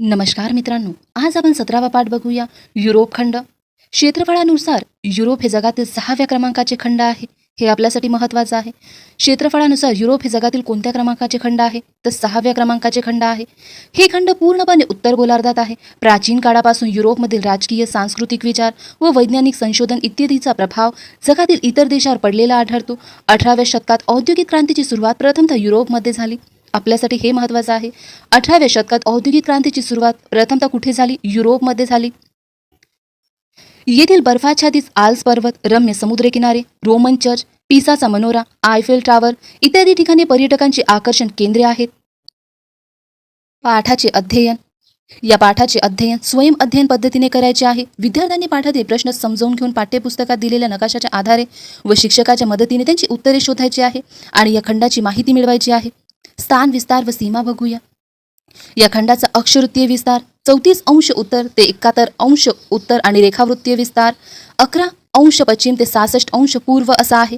नमस्कार मित्रांनो आज आपण सतरावा पाठ बघूया. युरोप खंड. क्षेत्रफळानुसार युरोप हे जगातील सहाव्या क्रमांकाचे खंड आहे. हे आपल्यासाठी महत्त्वाचं आहे. क्षेत्रफळानुसार युरोप हे जगातील कोणत्या क्रमांकाचे खंड आहे? तर सहाव्या क्रमांकाचे खंड आहे. हे खंड पूर्णपणे उत्तर गोलार्धात आहे. प्राचीन काळापासून युरोपमधील राजकीय सांस्कृतिक विचार व वैज्ञानिक संशोधन इत्यादीचा प्रभाव जगातील इतर देशावर पडलेला आढळतो. अठराव्या शतकात औद्योगिक क्रांतीची सुरुवात प्रथमतः युरोपमध्ये झाली. आपल्यासाठी हे महत्त्वाचं आहे. अठराव्या शतकात औद्योगिक क्रांतीची सुरुवात प्रथमतः कुठे झाली? युरोपमध्ये झाली. येथील बर्फाच्छादित आल्स पर्वत रम्य समुद्रकिनारे रोमन चर्च पिसाचा मनोरा आयफेल टावर इत्यादी ठिकाणी पर्यटकांची आकर्षण केंद्रे आहेत. पाठाचे अध्ययन. या पाठाचे अध्ययन स्वयं अध्ययन पद्धतीने करायचे आहे. विद्यार्थ्यांनी पाठातील प्रश्न समजावून घेऊन पाठ्यपुस्तकात दिलेल्या नकाशाच्या आधारे व शिक्षकाच्या मदतीने त्यांची उत्तरे शोधायची आहे आणि या खंडाची माहिती मिळवायची आहे. स्थान विस्तार व सीमा बघूया. या खंडाचा अक्षवृत्तीय विस्तार चौतीस अंश उत्तर ते एकाहत्तर अंश उत्तर आणि रेखावृत्तीय विस्तार अकरा अंश पश्चिम ते सहासष्ट अंश पूर्व असा आहे.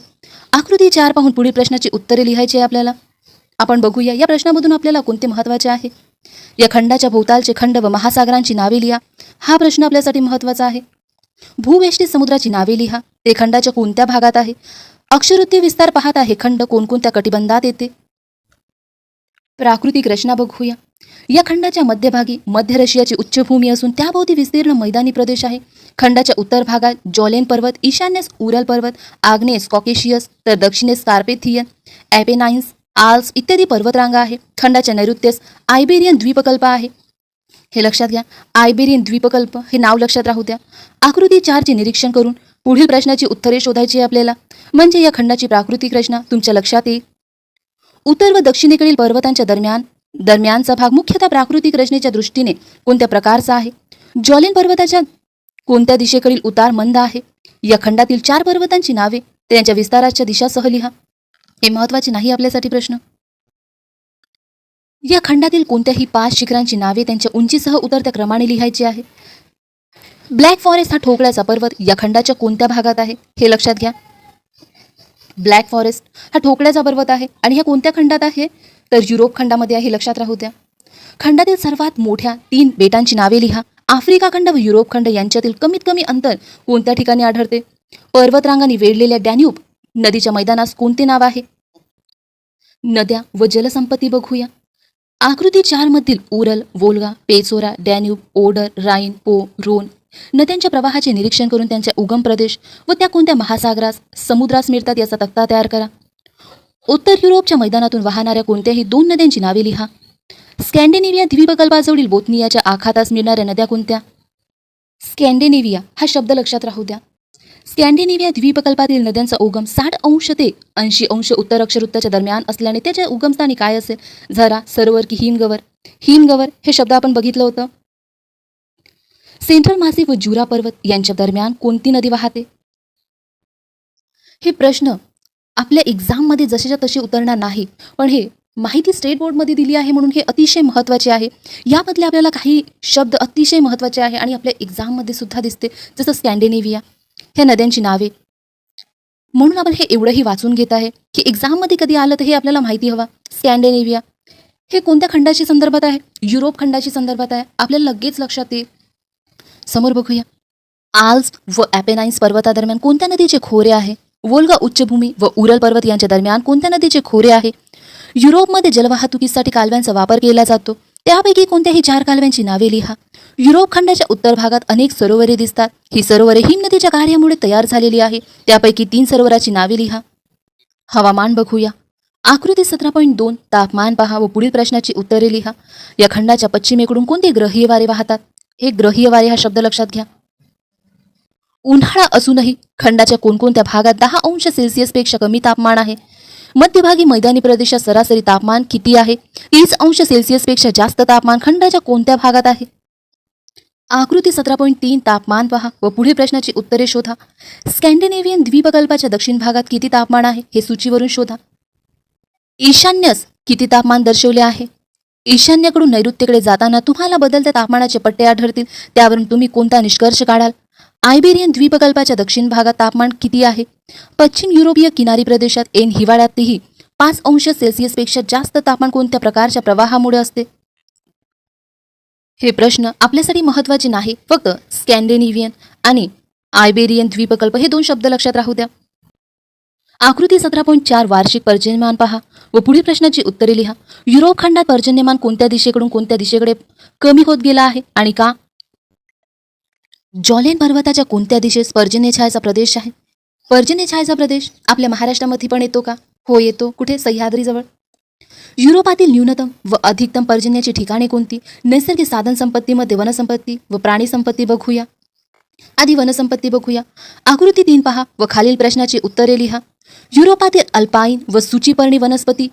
आकृती चार पाहून पुढील प्रश्नाची उत्तरे लिहायची आहे आपल्याला. आपण बघूया या प्रश्नामधून आपल्याला कोणते महत्त्वाचे आहे? या खंडाच्या भोवतालचे खंड व महासागरांची नावे लिहा. हा प्रश्न आपल्यासाठी महत्त्वाचा आहे. भूवेष्टी समुद्राची नावे लिहा. ते खंडाच्या कोणत्या भागात आहे? अक्षरवृत्तीय विस्तार पाहत आहे खंड कोणकोणत्या कटिबंधात येते? प्राकृतिक रचना बघूया या खंडाच्या मध्यभागी मध्य रशियाची उच्चभूमी असून त्याभोवती विस्तीर्ण मैदानी प्रदेश आहे. खंडाच्या उत्तर भागात जॉलेन पर्वत ईशान्येस उरल पर्वत आग्नेस कॉकेशियस तर दक्षिणेस कार्पेथियन ॲपेनाईन्स आल्स इत्यादी पर्वतरांगा आहे. खंडाच्या नैऋत्येस आयबेरियन द्वीपकल्प आहे. हे लक्षात घ्या आयबेरियन द्वीपकल्प हे नाव लक्षात राहू द्या. आकृती चारचे निरीक्षण करून पुढील प्रश्नाची उत्तरे शोधायची आपल्याला. म्हणजे या खंडाची प्राकृतिक रचना तुमच्या लक्षात येईल. उत्तर व दक्षिणेकडील पर्वतांच्या दरम्यान दरम्यानचा भाग मुख्यतः प्राकृतिक रचनेच्या दृष्टीने कोणत्या प्रकारचा आहे? जॉलिन पर्वताच्या कोणत्या दिशेकडील उतार मंद आहे? या खंडातील चार पर्वतांची नावे त्यांच्या विस्ताराच्या दिशासह लिहा. हे महत्त्वाचे नाही आपल्यासाठी प्रश्न. या खंडातील कोणत्याही पाच शिखरांची नावे त्यांच्या उंचीसह उतरत्या क्रमाने लिहायची आहे. ब्लॅक फॉरेस्ट हा ठोकळ्याचा पर्वत या खंडाच्या कोणत्या भागात आहे हे लक्षात घ्या. ब्लॅक फॉरेस्ट हा ठोकळ्याचा पर्वत आहे आणि ह्या कोणत्या खंडात आहे? तर युरोप खंडामध्ये आहे लक्षात राहू द्या. खंडातील सर्वात मोठ्या तीन बेटांची नावे लिहा. आफ्रिका खंड व युरोप खंड यांच्यातील कमीत कमी अंतर कोणत्या ठिकाणी आढळते? पर्वतरांगांनी वेढलेल्या डॅन्यूब नदीच्या मैदानास कोणते नाव आहे? नद्या व जलसंपत्ती बघूया. आकृती चार मधील Ural Volga Pechora Danube Oder Rhine Po Rhone नद्यांच्या प्रवाहाचे निरीक्षण करून त्यांचे उगम प्रदेश व त्या कोणत्या महासागरास समुद्रास मिळतात याचा तक्ता तयार करा. उत्तर युरोपच्या मैदानातून वाहणाऱ्या कोणत्याही दोन नद्यांची नावे लिहा. स्कॅन्डिनेव्हिया द्वीपकल्पाजवळील बोथनियाच्या आखातास मिळणाऱ्या नद्या कोणत्या? स्कॅन्डिनेव्हिया हा शब्द लक्षात राहू द्या. स्कॅन्डिनेव्हिया द्वीपकल्पातील नद्यांचा उगम साठ अंश ते ऐंशी अंश उत्तर अक्षरवृत्ताच्या दरम्यान असल्याने त्याच्या उगमस्थानी काय असेल? झरा सरोवर की हिमगवर? हिमगवर हे शब्द आपण बघितलं होतं. सेंट्रल मासिक व जुरा पर्वत यांच्या दरम्यान कोणती नदी वाहते? हे प्रश्न आपल्या एक्झाममध्ये जसेच्या तसे उतरणार नाही पण हे माहिती स्टेट बोर्डमध्ये दिली आहे म्हणून हे अतिशय महत्त्वाचे आहे. यामधले आपल्याला काही शब्द अतिशय महत्त्वाचे आहे आणि आपल्या एक्झाममध्ये सुद्धा दिसते जसं स्कॅन्डिनेव्हिया. ह्या नद्यांची नावे. म्हणून आपण हे एवढंही वाचून घेत आहे की एक्झाममध्ये कधी आलं तर हे आपल्याला माहिती हवा. स्कॅन्डिनेव्हिया. हे कोणत्या खंडाशी संदर्भात आहे? युरोप खंडाशी संदर्भात आहे. आपल्याला लगेच लक्षात येईल. समोर बघूया. आल्स व ॲपेनाईन्स पर्वतादरम्यान कोणत्या नदीचे खोरे आहे? वोल्गा उच्चभूमी व उरल पर्वत यांच्या दरम्यान कोणत्या नदीचे खोरे आहे? युरोपमध्ये जलवाहतुकीसाठी कालव्यांचा वापर केला जातो. त्यापैकी कोणत्याही चार कालव्यांची नावे लिहा. युरोप खंडाच्या उत्तर भागात अनेक सरोवरे दिसतात. ही सरोवरे हिम नदीच्या कार्यामुळे तयार झालेली आहे. त्यापैकी तीन सरोवराची नावे लिहा. हवामान बघूया. आकृती सतरा पॉईंट दोन तापमान पहा व पुढील प्रश्नाची उत्तरे लिहा. या खंडाच्या पश्चिमेकडून कोणते ग्रहीय वारे वाहतात? हे ग्रहीयवारे हा शब्द लक्षात घ्या. उन्हाळा असूनही खंडाच्या कोणकोणत्या भागात दहा अंश सेल्सिअसपेक्षा कमी तापमान आहे. मध्यभागी मैदानी प्रदेशात सरासरी तापमान किती आहे? तीस अंश सेल्सिअसपेक्षा जास्त तापमान खंडाच्या कोणत्या भागात आहे? आकृती सतरा पॉईंट तीन तापमान पहा व पुढील प्रश्नाची उत्तरे शोधा. स्कॅन्डिनेव्हियन द्वीपकल्पाच्या दक्षिण भागात किती तापमान आहे? हे सूचीवरून शोधा. ईशान्यस किती तापमान दर्शवले आहे? ईशान्येकडून नैऋत्येकडे जाताना तुम्हाला बदलत्या तापमानाचे पट्टे आढळतील. त्यावरून तुम्ही कोणता निष्कर्ष काढाल? आयबेरियन द्वीपकल्पाच्या दक्षिण भागात तापमान किती आहे? पश्चिम युरोपीय किनारी प्रदेशात एन हिवाळ्यातही पाच अंश सेल्सिअसपेक्षा जास्त तापमान कोणत्या प्रकारच्या प्रवाहामुळे असते? हे प्रश्न आपल्यासाठी महत्त्वाचे नाही फक्त स्कॅन्डेनिव्हियन आणि आयबेरियन द्वीपकल्प हे दोन शब्द लक्षात राहू द्या. आकृती सतरा पॉईंट चार वार्षिक पर्जन्यमान पहा व पुढील प्रश्नाची उत्तरे लिहा. युरोप खंडात पर्जन्यमान कोणत्या दिशेकडून कोणत्या दिशेकडे कमी होत गेला आहे? आणि का? जॉलेन पर्वताच्या कोणत्या दिशेस पर्जन्य छायाचा प्रदेश आहे? पर्जन्य छायाचा प्रदेश आपल्या महाराष्ट्रामध्ये पण येतो का? हो येतो. कुठे? सह्याद्रीजवळ. युरोपातील न्यूनतम व अधिकतम पर्जन्याची ठिकाणे कोणती? नैसर्गिक साधन संपत्तीमध्ये वनसंपत्ती व प्राणी संपत्ती बघूया. आधी वनसंपत्ती बघूया. आकृती तीन पहा व खालील प्रश्नाची उत्तरे लिहा. युरोपातील अल्पाईन व सूचीपर्णी वनस्पती.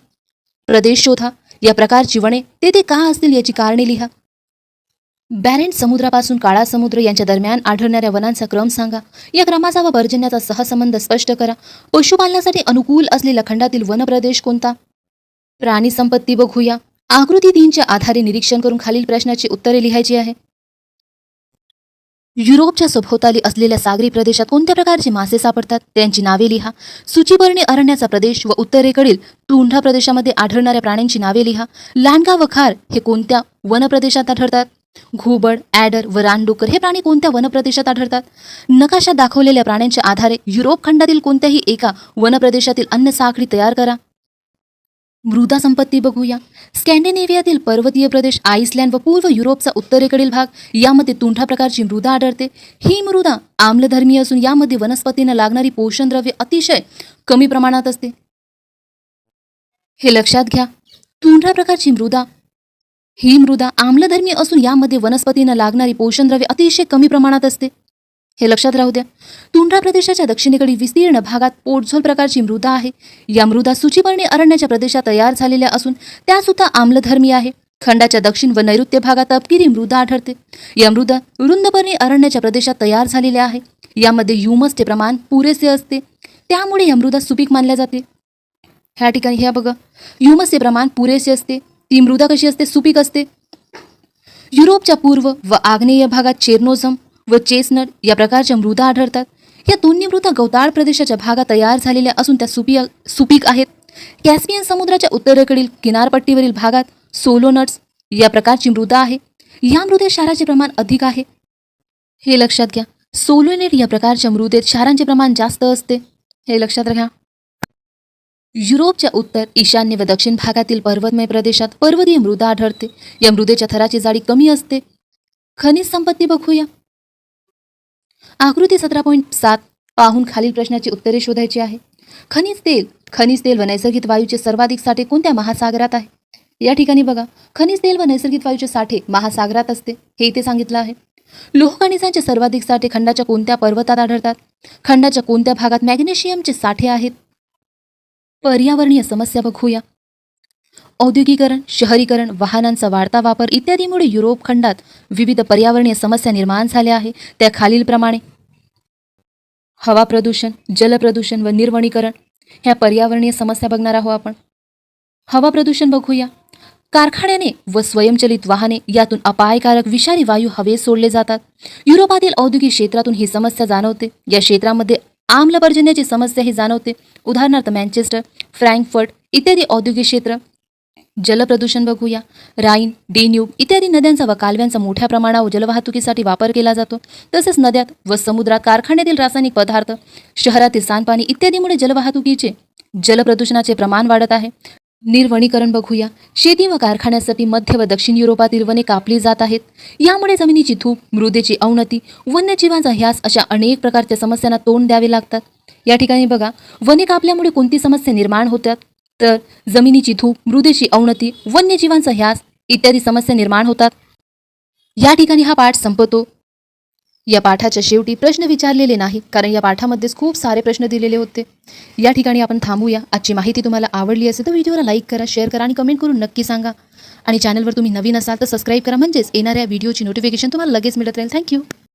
प्रदेश शोधा. या प्रकारची वने तेथे का असतील याची कारणे लिहा. बॅरेंट समुद्रापासून काळा समुद्र यांच्या दरम्यान आढळणाऱ्या वनांचा क्रम सांगा. या क्रमाचा व पर्जन्याचा सहसंबंध स्पष्ट करा. पशुपालनासाठी अनुकूल असलेला खंडातील वनप्रदेश कोणता? प्राणी संपत्ती बघूया. आकृती तीनच्या आधारे निरीक्षण करून खालील प्रश्नाची उत्तरे लिहायची आहे. युरोपच्या सभोवताली असलेल्या सागरी प्रदेशात कोणत्या प्रकारचे मासे सापडतात? त्यांची नावे लिहा. सूचीपर्णी अरण्याचा प्रदेश व उत्तरेकडील तुंढा प्रदेशामध्ये आढळणाऱ्या प्राण्यांची नावे लिहा. लांडगा व खार हे कोणत्या वनप्रदेशात आढळतात? घुबड ॲडर व रानडुकर हे प्राणी कोणत्या वनप्रदेशात आढळतात? नकाशात दाखवलेल्या प्राण्यांच्या आधारे युरोप खंडातील कोणत्याही एका वनप्रदेशातील अन्न साखळी तयार करा. मृदा संपत्ती बघूया. स्कॅन्डिनेव्हियातील पर्वतीय प्रदेश आईसलँड व पूर्व युरोपचा उत्तरेकडील भाग यामध्ये तुंठा प्रकारची मृदा आढळते. ही मृदा आम्लधर्मी असून यामध्ये वनस्पतींना लागणारी पोषणद्रव्ये अतिशय कमी प्रमाणात असते. हे लक्षात घ्या. तुंठा प्रकारची मृदा ही मृदा आम्लधर्मी असून यामध्ये वनस्पतींना लागणारी पोषणद्रव्ये अतिशय कमी प्रमाणात असते. हे लक्षात राहू द्या. तुंड्रा प्रदेशाच्या दक्षिणेकडील विस्तीर्ण भागात पोटझोल प्रकारची मृदा आहे. या मृदा सूचीपर्णी अरण्याच्या प्रदेशात तयार झालेल्या असून त्या सुद्धा आम्लधर्मी आहे. खंडाच्या दक्षिण व नैऋत्य भागात अपकिरी मृदा आढळते. या मृदा रुंदपर्णी अरण्याच्या प्रदेशात तयार झालेल्या आहे. यामध्ये युमसचे प्रमाण पुरेसे असते. त्यामुळे या मृदा सुपीक मानल्या जाते. ह्या ठिकाणी ह्या बघा. युमसचे प्रमाण पुरेसे असते. ती मृदा कशी असते? सुपीक असते. युरोपच्या पूर्व व आग्नेय भागात चेर्नोझम व चेसनट या प्रकारच्या मृदा आढळतात. या दोन्ही मृदा गवताळ प्रदेशाच्या भागात तयार झालेल्या असून त्या सुपी सुपीक आहेत. कॅस्पियन समुद्राच्या उत्तरेकडील किनारपट्टीवरील भागात सोलोनट्स या प्रकारची मृदा आहे. या मृदेत क्षाराचे प्रमाण अधिक आहे. हे लक्षात घ्या. सोलोनेट या प्रकारच्या मृदेत क्षारांचे प्रमाण जास्त असते. हे लक्षात घ्या युरोपच्या उत्तर ईशान्य व दक्षिण भागातील पर्वतमय प्रदेशात पर्वतीय मृदा आढळते. या मृदेच्या थराची जाडी कमी असते. खनिज संपत्ती बघूया. आकृती सतरा पॉईंट सात पाहून खालील प्रश्नाची उत्तरे शोधायची आहे. खनिज तेल खनिज तेल व नैसर्गिक वायूचे सर्वाधिक साठे कोणत्या महासागरात आहे? या ठिकाणी बघा खनिज तेल व नैसर्गिक वायूचे साठे महासागरात असते हे इथे सांगितलं आहे. लोहखनिजांचे सर्वाधिक साठे खंडाच्या कोणत्या पर्वतात आढळतात? खंडाच्या कोणत्या भागात मॅग्नेशियमचे साठे आहेत? पर्यावरणीय समस्या बघूया. औद्योगिकरण शहरीकरण वाहनांचा वाढता वापर इत्यादीमुळे युरोप खंडात विविध पर्यावरणीय समस्या निर्माण झाल्या आहे. त्या खालीलप्रमाणे हवा प्रदूषण जलप्रदूषण व निर्वणीकरण ह्या पर्यावरणीय समस्या बघणार आहोत आपण. हवा प्रदूषण बघूया. कारखान्याने व स्वयंचलित वाहने यातून अपायकारक विषारी वायू हवेत सोडले जातात. युरोपातील औद्योगिक क्षेत्रातून ही समस्या जाणवते. या क्षेत्रामध्ये आम्लपर्जन्याची समस्या ही जाणवते. उदाहरणार्थ मॅन्चेस्टर फ्रँकफर्ट इत्यादी औद्योगिक क्षेत्र जलप्रदूषण बघूया. राईन डेन्यूब इत्यादी नद्यांचा व कालव्यांचा मोठ्या प्रमाणावर जलवाहतुकीसाठी वापर केला जातो. तसेच नद्यात व समुद्रात कारखान्यातील रासायनिक पदार्थ शहरातील सांडपाणी इत्यादीमुळे जलवाहतुकीचे जलप्रदूषणाचे प्रमाण वाढत आहे. निर्वणीकरण बघूया. शेती व कारखान्यासाठी मध्य व दक्षिण युरोपातील वने कापली जात आहेत. यामुळे जमिनीची धूप मृदेची अवनती वन्यजीवांचा ह्यास अशा अनेक प्रकारच्या समस्यांना तोंड द्यावे लागतात. या ठिकाणी बघा वने कापल्यामुळे कोणती समस्या निर्माण होतात? तर जमिनीची धूप मृदेची अवनती वन्यजीवांचा ह्यास इत्यादी समस्या निर्माण होतात. या ठिकाणी हा पाठ संपतो. या पाठाच्या शेवटी प्रश्न विचारलेले नाही कारण या पाठामध्येच खूप सारे प्रश्न दिलेले होते. या ठिकाणी आपण थांबूया. आजची माहिती तुम्हाला आवडली असेल तर व्हिडिओला लाईक करा शेअर करा आणि कमेंट करून नक्की सांगा. आणि चॅनलवर तुम्ही नवीन असाल तर सबस्क्राईब करा म्हणजेच येणाऱ्या व्हिडिओची नोटिफिकेशन तुम्हाला लगेच मिळत राहील. थँक्यू.